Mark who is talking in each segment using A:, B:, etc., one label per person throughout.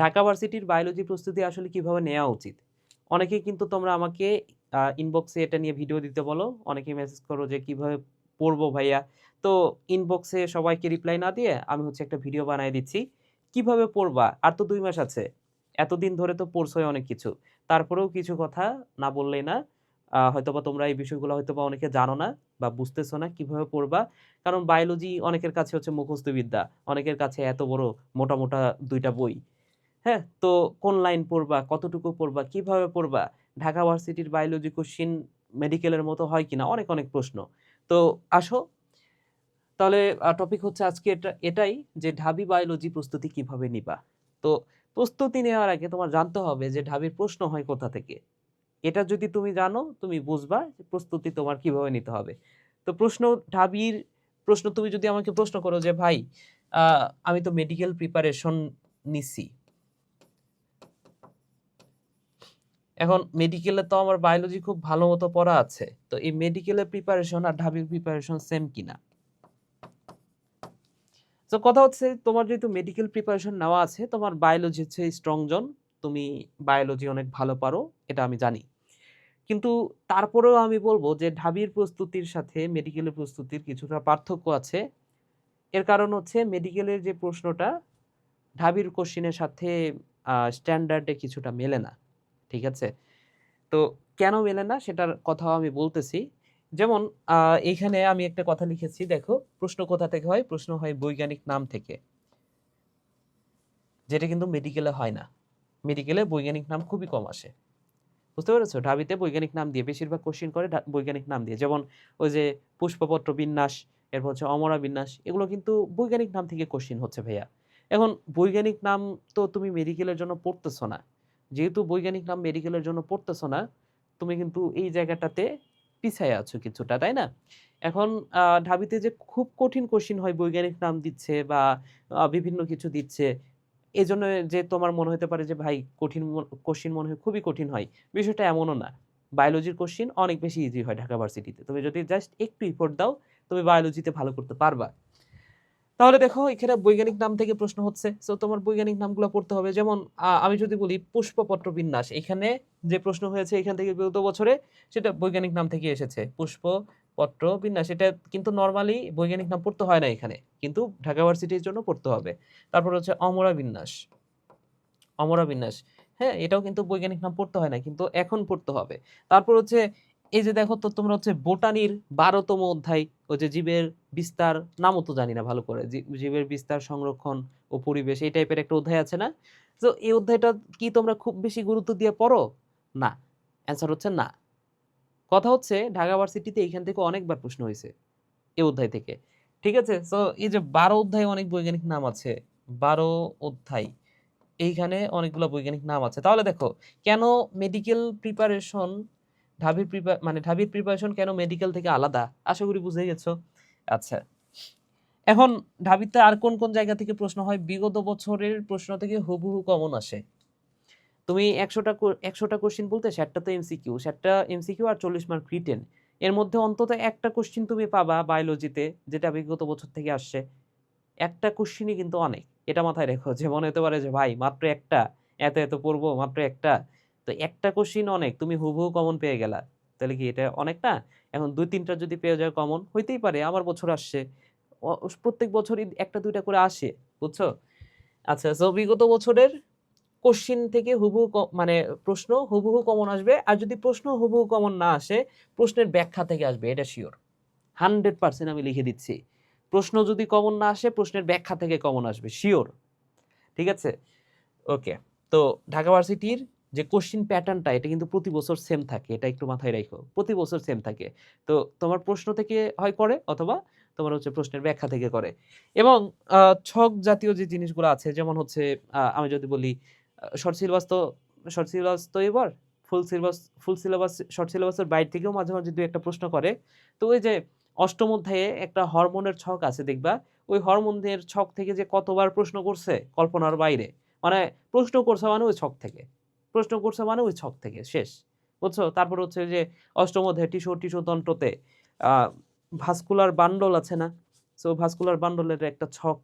A: ঢাকা ভার্সিটির বায়োলজি প্রস্তুতি আসলে কীভাবে নেওয়া উচিত? অনেকেই কিন্তু তোমরা আমাকে ইনবক্সে এটা নিয়ে ভিডিও দিতে বলো। অনেকে মেসেজ করো যে, কীভাবে পড়ব ভাইয়া? তো ইনবক্সে সবাইকে রিপ্লাই না দিয়ে আমি হচ্ছে একটা ভিডিও বানিয়ে দিচ্ছি। কীভাবে পড়বা? আর তো দুই মাস আছে। এতদিন ধরে তো পড়ছোই অনেক কিছু। তারপরেও কিছু কথা না বললেই না। হয়তোবা তোমরা এই বিষয়গুলো হয়তোবা অনেকে জানো না বা বুঝতেছো না কীভাবে পড়বা? কারণ বায়োলজি অনেকের কাছে হচ্ছে মুখস্থ বিদ্যা অনেকের কাছে এত বড় মোটা মোটা দুইটা বই। হ্যাঁ তো কোন লাইন পড়বা, কতটুকু পড়বা, কীভাবে পড়বা, ঢাকা ভার্সিটির বায়োলজি কোশ্চিন মেডিকেলের মতো হয় কিনা, অনেক অনেক প্রশ্ন। তো আসো, তাহলে টপিক হচ্ছে আজকে এটা, এটাই যে ঢাবি বায়োলজি প্রস্তুতি কীভাবে নিবা। তো প্রস্তুতি নেওয়ার আগে তোমার জানতে হবে যে ঢাবির প্রশ্ন হয় কোথা থেকে। এটা যদি তুমি জানো, তুমি বুঝবা প্রস্তুতি তোমার কীভাবে নিতে হবে। তো প্রশ্ন, ঢাবির প্রশ্ন, তুমি যদি আমাকে প্রশ্ন করো যে, ভাই আমি তো মেডিকেল প্রিপারেশন নিছি। এখন মেডিকেলে তো আমার বায়োলজি খুব ভালো মতো পড়া আছে, তো এই মেডিকেলের প্রিপারেশন আর ঢাবির প্রিপারেশন সেম কিনা? তো কথা হচ্ছে তোমার যেহেতু মেডিকেল প্রিপারেশন নেওয়া আছে, তোমার বায়োলজি হচ্ছে স্ট্রং জোন তুমি বায়োলজি অনেক ভালো পারো, এটা আমি জানি। কিন্তু তারপরেও আমি বলব যে ঢাবির প্রস্তুতির সাথে মেডিকেলের প্রস্তুতির কিছুটা পার্থক্য আছে। এর কারণ হচ্ছে মেডিকেলের যে প্রশ্নটা, ঢাবির কোশ্চিনের সাথে স্ট্যান্ডার্ডে কিছুটা মেলে না। ঠিক আছে? তো কেন মেলে না সেটার কথাও আমি বলতেছি। যেমন আহ, এইখানে আমি একটা কথা লিখেছি দেখো প্রশ্ন কোথা থেকে হয়? প্রশ্ন হয় বৈজ্ঞানিক নাম থেকে। যেটা কিন্তু মেডিকেলে হয় না। মেডিকেলে বৈজ্ঞানিক নাম খুবই কম আসে। বুঝতে পেরেছ? ঢাবিতে বৈজ্ঞানিক নাম দিয়ে বেশিরভাগ কোশ্চিন করে বৈজ্ঞানিক নাম দিয়ে। যেমন ওই যে পুষ্পপত্র বিন্যাস এরপর হচ্ছে অমরা বিন্যাস এগুলো কিন্তু বৈজ্ঞানিক নাম থেকে কোশ্চিন হচ্ছে ভাইয়া। এখন বৈজ্ঞানিক নাম তো তুমি মেডিকেলের জন্য পড়তেছো না। যেহেতু বৈজ্ঞানিক নাম মেডিকেলের জন্য পড়তেছো না, তুমি কিন্তু এই জায়গাটাতে পিছায় আছো কিছুটা, তাই না? এখন ঢাবিতে যে খুব কঠিন কোশ্চিন হয় বৈজ্ঞানিক নাম দিচ্ছে বা বিভিন্ন কিছু দিচ্ছে এই জন্য যে তোমার মনে হতে পারে যে, ভাই, কঠিন কোশ্চিন মনে হয় খুবই কঠিন হয়। বিষয়টা এমনও না। বায়োলজির কোশ্চিন অনেক বেশি ইজি হয় ঢাকা ভার্সিটিতে। তুমি যদি জাস্ট একটু ইফোর্ট দাও, তুমি বায়োলজিতে ভালো করতে পারবা। তাহলে দেখো, এখানে বৈজ্ঞানিক নাম থেকে প্রশ্ন হচ্ছে তো তোমার বৈজ্ঞানিক নামগুলো পড়তে হবে। যেমন আমি যদি বলি পুষ্পপত্র বিন্যাস এখানে যে প্রশ্ন হয়েছে এখান থেকে বিগত বছরে, সেটা বৈজ্ঞানিক নাম থেকে এসেছে পুষ্পপত্র বিন্যাস এটা কিন্তু নর্মালি বৈজ্ঞানিক নাম পড়তে হয় না এখানে, কিন্তু ঢাকা ভার্সিটির জন্য পড়তে হবে। তারপর হচ্ছে অমরা বিন্যাস অমরা বিন্যাস হ্যাঁ এটাও কিন্তু বৈজ্ঞানিক নাম পড়তে হয় না, কিন্তু এখন পড়তে হবে। তারপর হচ্ছে এই যে দেখো, তো তোমরা হচ্ছে বোটানির বারোতম অধ্যায়, ওই যে জীবের বিস্তার, নামও তো জানি না ভালো করে জীবের বিস্তার সংরক্ষণ ও পরিবেশ, এই টাইপের একটা অধ্যায় আছে না? তো এই অধ্যায়টা কি তোমরা খুব বেশি গুরুত্ব দিয়ে পড়ো? না। অ্যান্সার হচ্ছে না। কথা হচ্ছে, ঢাকা ভার্সিটিতে এইখান থেকে অনেকবার প্রশ্ন হয়েছে এই অধ্যায় থেকে। ঠিক আছে? তো এই যে বারো অধ্যায়ে অনেক বৈজ্ঞানিক নাম আছে, বারো অধ্যায়, এইখানে অনেকগুলো বৈজ্ঞানিক নাম আছে। তাহলে দেখো, কেন মেডিকেল প্রিপারেশন ঢাবির প্রিপার মানে ঢাবির প্রিপারেশন কেন মেডিকেল থেকে আলাদা? আশা করি বুঝে গেছো। আচ্ছা। এখন ঢাবিতে আর কোন কোন জায়গা থেকে প্রশ্ন হয়? বিগত বছরের প্রশ্ন থেকে হুবহু কমন আসে। তুমি একশোটা একশোটা কোশ্চিন বলতে ষাটটা তো এমসিকিউ ষাটটা এমসিকিউ আর চল্লিশ মার্ক রিটেন এর মধ্যে অন্তত একটা কোশ্চিন তুমি পাবা বায়োলজিতে যেটা বিগত বছর থেকে আসছে। একটা কোশ্চিনই কিন্তু অনেক। এটা মাথায় রেখো যে মনে হতে পারে যে, ভাই, মাত্র একটা। এত এত পড়ব, মাত্র একটা। তো একটা কোশ্চিন অনেক, তুমি হুবহু কমন পেয়ে গেলা। তাহলে কি এটা অনেক না এখন দুই তিনটা যদি পেয়ে যায় কমন হইতেই পারে আমার বছর আসছে। প্রত্যেক বছরই একটা, দুইটা করে আসে, বুঝছ? আচ্ছা তো বিগত বছরের কোশ্চিন থেকে হুবহু মানে প্রশ্ন হুবহু কমন আসবে, আর যদি প্রশ্ন হুবহু কমন না আসে, প্রশ্নের ব্যাখ্যা থেকে আসবে, এটা শিওর হান্ড্রেড পার্সেন্ট আমি লিখে দিচ্ছি। প্রশ্ন যদি কমন না আসে, প্রশ্নের ব্যাখ্যা থেকে কমন আসবে শিওর ঠিক আছে? ওকে তো ঢাকা ভার্সিটির যে কোশ্চিন প্যাটার্নটা এটা কিন্তু প্রতি বছর সেম থাকে, এটা একটু মাথায় রাখো, প্রতি বছর সেম থাকে। তো তোমার প্রশ্ন থেকে হয় করে অথবা তোমার হচ্ছে প্রশ্নের ব্যাখ্যা থেকে করে। এবং ছক জাতীয় যে জিনিসগুলো আছে, যেমন হচ্ছে আমি যদি বলি শর্ট সিলেবাস তো শর্ট সিলেবাস তো এবার full syllabus full syllabus short সিলেবাসের বাইরে থেকেও মাঝে মাঝে দু একটা প্রশ্ন করে। তো ওই যে অষ্টম অধ্যায়ে একটা হরমোনের ছক আছে দেখবা, ওই হরমোনের ছক থেকে যে কতবার প্রশ্ন করছে কল্পনার বাইরে মানে প্রশ্ন করছে মানে ওই ছক থেকে। প্রশ্ন করছে মানে ওই ছক থেকে, শেষ। বুঝছ? তারপর হচ্ছে যে অষ্টম অধ্যায় টিস্যু টিস্যু তন্ত্রতে ভাস্কুলার বান্ডল আছে না? সো ভাস্কুলার বান্ডলের একটা ছক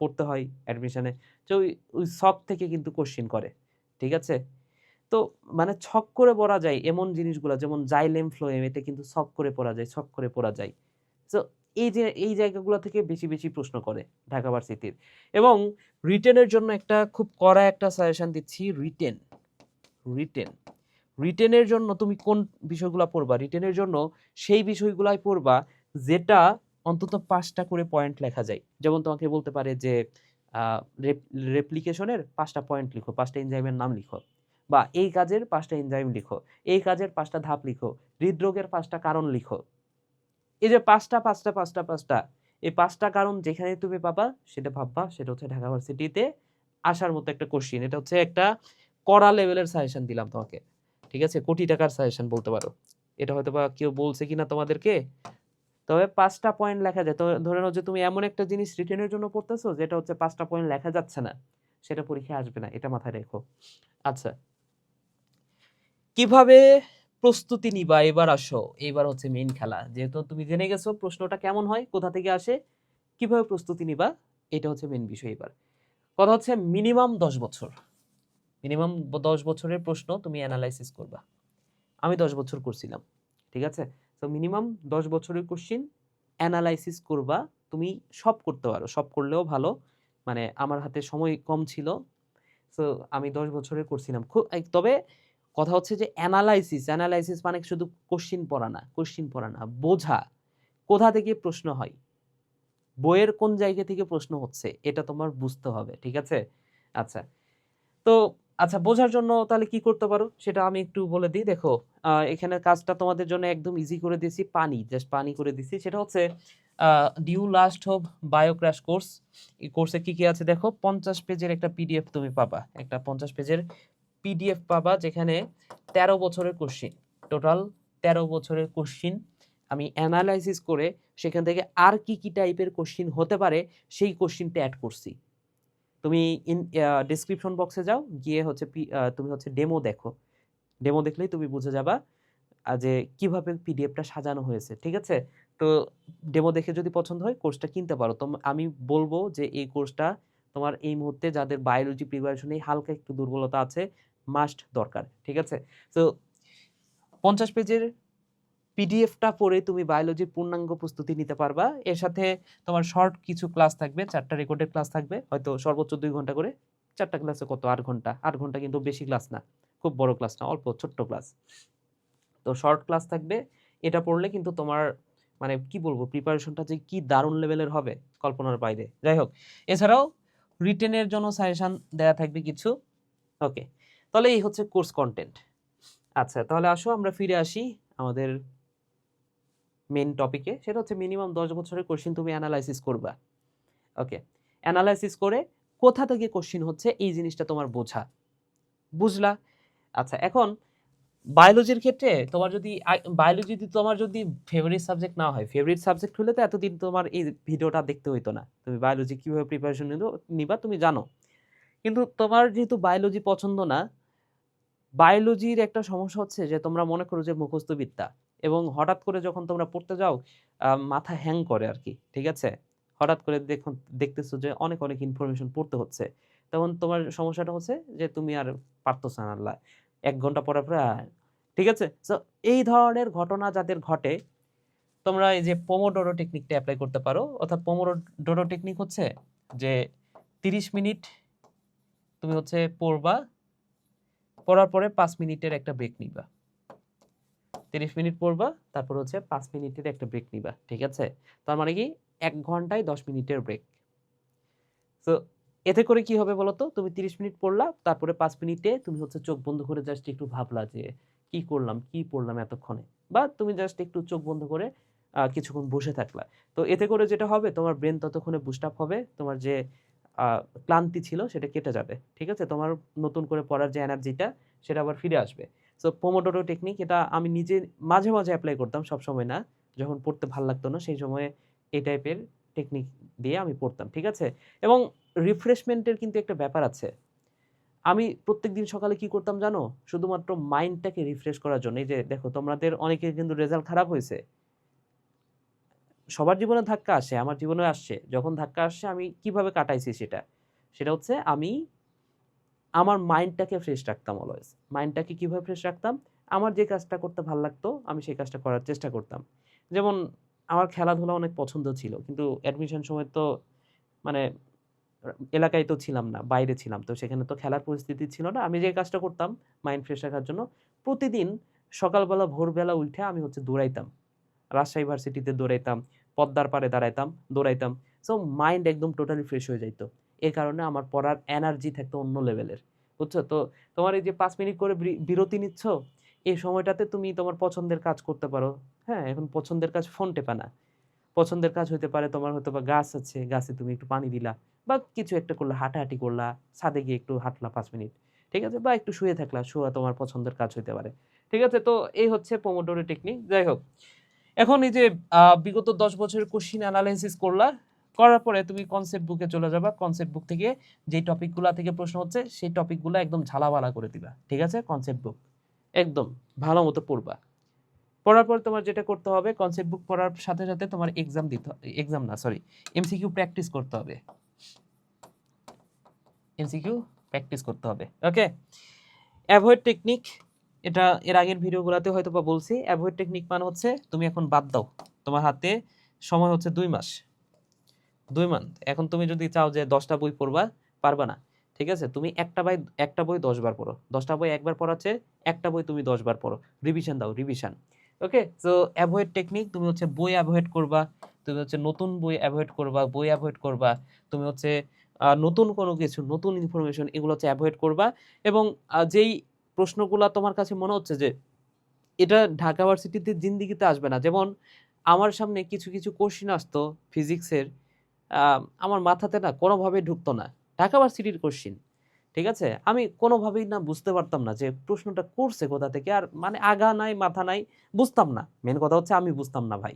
A: পড়তে হয় অ্যাডমিশনে তো ওই ওই ছক থেকে কিন্তু কোশ্চিন করে, ঠিক আছে? তো মানে ছক করে পড়া যায় এমন জিনিসগুলো, যেমন জাইলেম ফ্লোয়েম এতে কিন্তু ছক করে পড়া যায়, ছক করে পড়া যায়। তো এই যে, এই জায়গাগুলো থেকে বেশি বেশি প্রশ্ন করে ঢাকা ভার্সিটির। এবং রিটেনের জন্য একটা খুব কড়া একটা সাজেশন দিচ্ছি রিটেন রিটেন রিটেনের জন্য তুমি কোন বিষয়গুলো পড়বা? রিটেনের জন্য সেই বিষয়গুলাই পড়বা যেটা অন্তত পাঁচটা করে পয়েন্ট লেখা যায়। যেমন তোমাকে বলতে পারে যে রেপ্লিকেশনের পাঁচটা পয়েন্ট লিখো, পাঁচটা এনজাইমের নাম লিখো বা এই কাজের পাঁচটা এনজাইম লিখো, এই কাজের পাঁচটা ধাপ লিখো, হৃদরোগের পাঁচটা কারণ লিখো। এই যে পাঁচটা পাঁচটা পাঁচটা পাঁচটা, এই পাঁচটা কারণ যেখানে তুমি পাবা সেটা ভাববা, সেটা হচ্ছে ঢাকা ভার্সিটিতে আসার মতো একটা কোশ্চিন এটা হচ্ছে একটা কড়া লেভেলের সাজেশন দিলাম তোমাকে, ঠিক আছে? কোটি টাকার সাজেশন বলতে পারো। এটা হয়তো বা কেউ বলছে কিনা তোমাদেরকে? তবে পাঁচটা পয়েন্ট লেখা যায়। ধরে নাও যে তুমি এমন একটা জিনিস রিটেনের জন্য পড়তেছো, যেটা হচ্ছে পাঁচটা পয়েন্ট লেখা যাচ্ছে না। সেটা পরীক্ষায় আসবে না, এটা মাথায় রেখো। আচ্ছা। কীভাবে প্রস্তুতি নিবা? এবার আসো। এবার হচ্ছে মেইন খেলা। যেহেতু তুমি জেনে গেছো প্রশ্নটা কেমন হয়, কোথা থেকে আসে, কীভাবে প্রস্তুতি নিবা, এটা হচ্ছে মেইন বিষয় এবার। কথা হচ্ছে মিনিমাম দশ বছর। মিনিমাম দশ বছরের প্রশ্ন তুমি অ্যানালাইসিস করবা। আমি দশ বছর করছিলাম, ঠিক আছে? তো মিনিমাম দশ বছরের কোশ্চিন অ্যানালাইসিস করবা, তুমি সব করতে পারো। সব করলেও ভালো মানে আমার হাতে সময় কম ছিল। সো আমি দশ বছরের করছিলাম। খুব তবে কথা হচ্ছে যে অ্যানালাইসিস অ্যানালাইসিস মানে শুধু কোশ্চিন পড়া না কোশ্চিন পড়া না, বোঝা। কোথা থেকে প্রশ্ন হয়? বইয়ের কোন জায়গা থেকে প্রশ্ন হচ্ছে? এটা তোমার বুঝতে হবে, ঠিক আছে? আচ্ছা। তো আচ্ছা বোঝার জন্য তাহলে কি করতে পারো? সেটা আমি একটু বলে দিই। দেখো এখানে কাজটা তোমাদের জন্য একদম ইজি করে দিয়েছি। পানি জাস্ট পানি করে দিয়েছি। সেটা হচ্ছে due last hope bio crash course এই কোর্সে কি কি আছে দেখো? পঞ্চাশ পেজের একটা পিডিএফ তুমি পাবা। একটা পঞ্চাশ পেজের পিডিএফ পাবা যেখানে তেরো বছরের কোশ্চিন টোটাল তেরো বছরের কোশ্চিন আমি অ্যানালাইসিস করে সেখান থেকে আর কি কি টাইপের কোশ্চিন হতে পারে, সেই কোশ্চিনটা অ্যাড করছি। তুমি ইন ডিসক্রিপশন বক্সে যাও, গিয়ে হচ্ছে তুমি হচ্ছে ডেমো দেখো। ডেমো দেখলেই তুমি বুঝে যাবা যে কীভাবে পিডিএফটা সাজানো হয়েছে, ঠিক আছে? তো ডেমো দেখে যদি পছন্দ হয় কোর্সটা কিনতে পারো। তো আমি বলব যে এই কোর্সটা তোমার এই মুহূর্তে যাদের বায়োলজি প্রিপারেশনে হালকা একটু দুর্বলতা আছে মাস্ট দরকার, ঠিক আছে? তো পঞ্চাশ পেজের পিডিএফটা পড়ে তুমি বায়োলজির পূর্ণাঙ্গ প্রস্তুতি নিতে পারবা। এর সাথে তোমার শর্ট কিছু ক্লাস থাকবে, চারটা রেকর্ডেড ক্লাস থাকবে, হয়তো সর্বোচ্চ দুই ঘণ্টা করে চারটা ক্লাসে কত? আট ঘণ্টা। আট ঘণ্টা কিন্তু বেশি ক্লাস না, খুব বড় ক্লাস না, অল্প, ছোট্ট ক্লাস তো শর্ট ক্লাস থাকবে, এটা পড়লে কিন্তু তোমার মানে কি বলব প্রিপারেশনটা যে কি দারুণ লেভেলের হবে কল্পনার বাইরে। যাই হোক, এছাড়াও রিটেনের জন্য সাজেশন দেয়া থাকবে কিছু। ওকে তাহলে এই হচ্ছে কোর্স কন্টেন্ট আচ্ছা তাহলে আসো, আমরা ফিরে আসি আমাদের মেন টপিকে সেটা হচ্ছে মিনিমাম দশ বছরের কোশ্চিন তুমি অ্যানালাইসিস করবা। ওকে অ্যানালাইসিস করে কোথা থেকে কোশ্চিন হচ্ছে, এই জিনিসটা তোমার বোঝা। বুঝলা? আচ্ছা এখন বায়োলজির ক্ষেত্রে তোমার যদি বায়োলজি যদি তোমার যদি ফেভারিট সাবজেক্ট না হয় ফেভারিট সাবজেক্ট হলে তো এতদিন তোমার এই ভিডিওটা দেখতে হইতো না। তুমি বায়োলজি কীভাবে প্রিপারেশন নিবা তুমি জানো। কিন্তু তোমার যেহেতু বায়োলজি পছন্দ না বায়োলজির একটা সমস্যা হচ্ছে যে, তোমরা মনে করো যে মুখস্থ বিদ্যা এবং হঠাৎ করে যখন তোমরা পড়তে যাও মাথা হ্যাং করে আর কি ঠিক আছে? হঠাৎ করে দেখুন, দেখতেছো যে, অনেক অনেক ইনফরমেশন পড়তে হচ্ছে। তখন তোমার সমস্যাটা হচ্ছে যে, তুমি আর পারতেছো না আল্লাহ। এক ঘণ্টা পরে পরে ঠিক আছে? সো এই ধরনের ঘটনা যাদের ঘটে, তোমরা এই যে পোমোডোরো টেকনিকটা অ্যাপ্লাই করতে পারো, অর্থাৎ পোমোডোরো টেকনিক হচ্ছে যে, তিরিশ মিনিট তুমি হচ্ছে পড়বা পড়ার পরে পাঁচ মিনিটের একটা ব্রেক নিবা। তিরিশ মিনিট পড়বা, তারপর হচ্ছে পাঁচ মিনিটের একটা ব্রেক নিবা, ঠিক আছে? তার মানে কি, এক ঘন্টায় দশ মিনিটের ব্রেক তো এতে করে কি হবে বলতো? তুমি তিরিশ মিনিট পড়লা, তারপরে পাঁচ মিনিটে তুমি হচ্ছে চোখ বন্ধ করে জাস্ট একটু ভাবলা যে, কি করলাম, কি পড়লাম এতক্ষণে? বা তুমি জাস্ট একটু চোখ বন্ধ করে কিছুক্ষণ বসে থাকলা। তো এতে করে যেটা হবে, তোমার ব্রেন ততক্ষণে বুস্ট আপ হবে, তোমার যে ক্লান্তি ছিল, সেটা কেটে যাবে, ঠিক আছে? তোমার নতুন করে পড়ার যে এনার্জিটা, সেটা আবার ফিরে আসবে। সো পোমোডোরো টেকনিক এটা আমি নিজে মাঝে মাঝে অ্যাপ্লাই করতাম সব সময় না। যখন পড়তে ভালো লাগতো না, সেই সময়ে এই টাইপের টেকনিক দিয়ে আমি পড়তাম, ঠিক আছে? এবং রিফ্রেশমেন্টের কিন্তু একটা ব্যাপার আছে। আমি প্রত্যেক দিন সকালে কি করতাম জানো? শুধুমাত্র মাইন্ডটাকে রিফ্রেশ করার জন্য। এই যে, দেখো, তোমাদের অনেকের কিন্তু রেজাল্ট খারাপ হয়েছে। সবার জীবনে ধাক্কা আসে, আমার জীবনে আসছে যখন ধাক্কা আসছে আমি কীভাবে কাটাইছি সেটা? সেটা হচ্ছে আমি, আমার মাইন্ডটাকে ফ্রেশ রাখতাম অলওয়েজ মাইন্ডটাকে কীভাবে ফ্রেশ রাখতাম? আমার যে কাজটা করতে ভালো লাগতো, আমি সেই কাজটা করার চেষ্টা করতাম। যেমন, আমার খেলাধুলা অনেক পছন্দ ছিল, কিন্তু অ্যাডমিশন সময় তো মানে এলাকায় তো ছিলাম না, বাইরে ছিলাম। তো সেখানে তো খেলার পরিস্থিতি ছিল না। আমি যে কাজটা করতাম মাইন্ড ফ্রেশ রাখার জন্য, প্রতিদিন সকালবেলা, ভোরবেলা উঠে আমি হচ্ছে দৌড়াইতাম। রাজশাহী ভার্সিটিতে দৌড়াইতাম। পদ্মার পারে দাঁড়াইতাম, দৌড়াইতাম। সো মাইন্ড একদম টোটালি ফ্রেশ হয়ে যাইতো। এই কারণে আমার পড়ার এনার্জি থাকতো অন্য লেভেলের বুঝছ? তো তোমার এই যে পাঁচ মিনিট করে বির- বিরতি নিচ্ছ এই সময়টাতে তুমি তোমার পছন্দের কাজ করতে পারো। হ্যাঁ এখন পছন্দের কাজ ফোন টেপা না। পছন্দের কাজ হতে পারে তোমার হয়তো বা গাছ আছে, গাছে তুমি একটু পানি দিলা, বা কিছু একটা করলা, হাঁটাহাঁটি করলা, ছাদে গিয়ে একটু হাঁটলা পাঁচ মিনিট, ঠিক আছে? বা একটু শুয়ে থাকলা, শোয়া তোমার পছন্দের কাজ হতে পারে। ঠিক আছে? তো এই হচ্ছে পোমোডোরো টেকনিক যাই হোক এখন এই যে বিগত দশ বছরের কোশ্চিন অ্যানালাইসিস করলা, করার পরে তুমি কনসেপ্ট বুকে চলে যাবা। কনসেপ্ট বুক থেকে যেই টপিকগুলো থেকে প্রশ্ন হচ্ছে, সেই টপিকগুলো একদম ঝালাবালা করে দিবা। ঠিক আছে? কনসেপ্ট বুক একদম ভালো মতো পড়বা। পড়ার পর তোমার যেটা করতে হবে কনসেপ্ট বুক পড়ার সাথে সাথে তোমার এক্সাম দিতে এক্সাম না সরি এমসিকিউ প্র্যাকটিস করতে হবে। এমসিকিউ প্র্যাকটিস করতে হবে। ওকে অ্যাভয়েড টেকনিক এটা এর আগের ভিডিওগুলোতে হয়তো বা বলছি অ্যাভয়েড টেকনিক মানে হচ্ছে তুমি এখন বাদ দাও। তোমার হাতে সময় হচ্ছে দুই মাস। দুই মান্থ এখন তুমি যদি চাও যে দশটা বই পড়বা, পারবা না। ঠিক আছে? তুমি একটা বই একটা বই দশবার পড়ো। দশটা বই একবার পড়াচ্ছে, একটা বই তুমি দশবার পড়ো। রিভিশন দাও revision okay so avoid technique তুমি হচ্ছে বই অ্যাভয়েড করবা, তুমি হচ্ছে নতুন বই অ্যাভয়েড করবা, বই অ্যাভয়েড করবা, তুমি হচ্ছে নতুন কোনো কিছু, নতুন ইনফরমেশন এগুলো হচ্ছে অ্যাভয়েড করবা এবং যেই প্রশ্নগুলো তোমার কাছে মনে হচ্ছে যে এটা ঢাকা ভার্সিটিতে জিন্দিগিতে আসবে না? যেমন আমার সামনে কিছু কিছু কোশ্চিন আসতো ফিজিক্সের আমার মাথাতে না কোনোভাবে ঢুকতো না। ঢাকা ভার্সিটির কোশ্চিন ঠিক আছে? আমি কোনোভাবেই না বুঝতে পারতাম না যে প্রশ্নটা করছে কোথা থেকে আর মানে আগা নাই, মাথা নাই, বুঝতাম না। মেন কথা হচ্ছে আমি বুঝতাম না ভাই,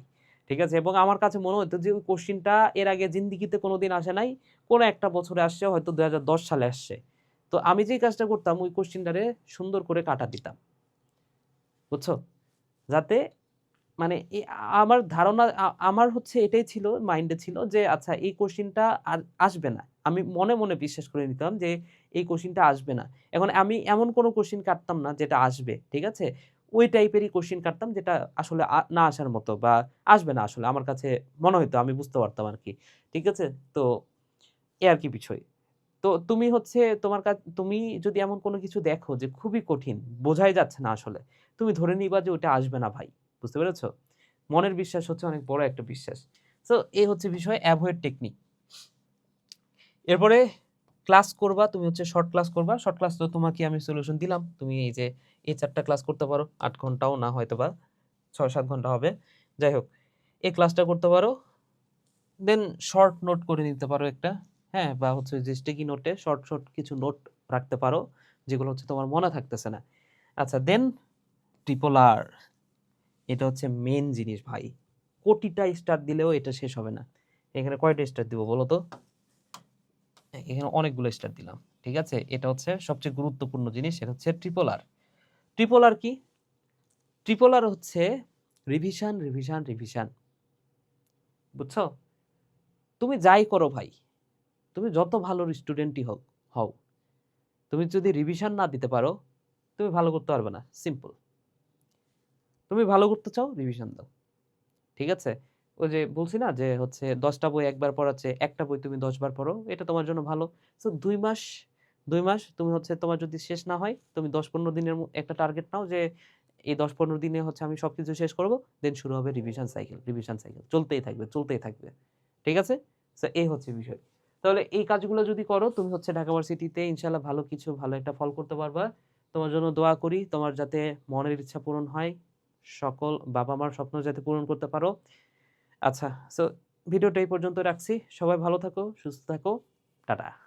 A: ঠিক আছে? এবং আমার কাছে মনে হতো যে ওই কোশ্চিনটা এর আগে জিন্দিগিতে কোনোদিন আসে নাই, কোনো একটা বছরে আসছে, হয়তো দু হাজার দশ সালে আসছে। তো আমি যেই কাজটা করতাম, ওই কোশ্চিনটারে সুন্দর করে কাটা দিতাম। বুঝছ? যাতে মানে আমার ধারণা আমার হচ্ছে এটাই ছিল, মাইন্ডে ছিল যে আচ্ছা এই কোশ্চিনটা আসবে না। আমি মনে মনে বিশ্বাস করে নিতাম যে, এই কোশ্চিনটা আসবে না। এখন আমি এমন কোনো কোশ্চিন কাটতাম না যেটা আসবে, ঠিক আছে? ওই টাইপেরই কোশ্চিন কাটতাম যেটা আসলে না আসার মতো বা আসবে না আসলে। আমার কাছে মনে হতো আমি বুঝতে পারতাম আর কি ঠিক আছে? তো এ আর কি বিষয়। তো তুমি হচ্ছে তোমার কাছে, তুমি যদি এমন কোনো কিছু দেখো যে খুবই কঠিন, বোঝাই যাচ্ছে না আসলে। তুমি ধরে নিবা যে ওটা আসবে না ভাই, বুঝতে পেরেছ? মনের বিশ্বাস হচ্ছে অনেক বড় একটা বিশ্বাস। সো এই হচ্ছে বিষয় অ্যাভয়েড টেকনিক এরপরে ক্লাস করবা, তুমি হচ্ছে শর্ট ক্লাস করবা। শর্ট ক্লাস তো তোমাকে আমি সলিউশন দিলাম। তুমি এই যে এই চারটা ক্লাস করতে পারো, আট ঘন্টাও না হয়তো বা, ছয় সাত ঘণ্টা হবে। যাই হোক, এই ক্লাসটা করতে পারো। দেন শর্ট নোট করে নিতে পারো একটা। হ্যাঁ বা হচ্ছে যে স্টিকি নোটে শর্ট শর্ট কিছু নোট রাখতে পারো, যেগুলো হচ্ছে তোমার মনে থাকতেছে না। আচ্ছা দেন ট্রিপল আর এটা হচ্ছে মেন জিনিস ভাই। কোটিটা স্টার দিলেও এটা শেষ হবে না। এখানে কয়টা স্টার দিব বলো তো? এখানে অনেকগুলো স্টার দিলাম, ঠিক আছে? এটা হচ্ছে সবচেয়ে গুরুত্বপূর্ণ জিনিস, এটা হচ্ছে ট্রিপল আর ট্রিপল আর কি? ট্রিপল আর হচ্ছে রিভিশন রিভিশন রিভিশন বুঝছ? তুমি যাই করো ভাই তুমি যত ভালো স্টুডেন্টই হোক, হও। তুমি যদি রিভিশন না দিতে পারো, তুমি ভালো করতে পারবে না। সিম্পল তুমি ভালো করতে চাও রিভিশন দাও। ঠিক আছে? ওই যে বলছি না যে হচ্ছে দশটা বই একবার পড়াচ্ছে, একটা বই তুমি দশবার পড়ো, এটা তোমার জন্য ভালো। সো দুই মাস দুই মাস তুমি হচ্ছে তোমার যদি শেষ না হয়, তুমি দশ পনেরো দিনের একটা টার্গেট নাও যে এই দশ পনেরো দিনে হচ্ছে আমি সব কিছু শেষ করব দেন শুরু হবে রিভিশন সাইকেল রিভিশন সাইকেল চলতেই থাকবে চলতেই থাকবে। ঠিক আছে? এই হচ্ছে বিষয়। তাহলে এই কাজগুলো যদি করো, তুমি হচ্ছে ঢাকা ভার্সিটিতে ইনশাল্লাহ ভালো কিছু, ভালো একটা ফল করতে পারবা। তোমার জন্য দোয়া করি, তোমার যাতে মনের ইচ্ছা পূরণ হয়, সকল বাবা মার স্বপ্ন যাতে পূরণ করতে পারো। আচ্ছা সো ভিডিওটা এই পর্যন্ত রাখছি। সবাই ভালো থাকো, সুস্থ থাকো। টাটা।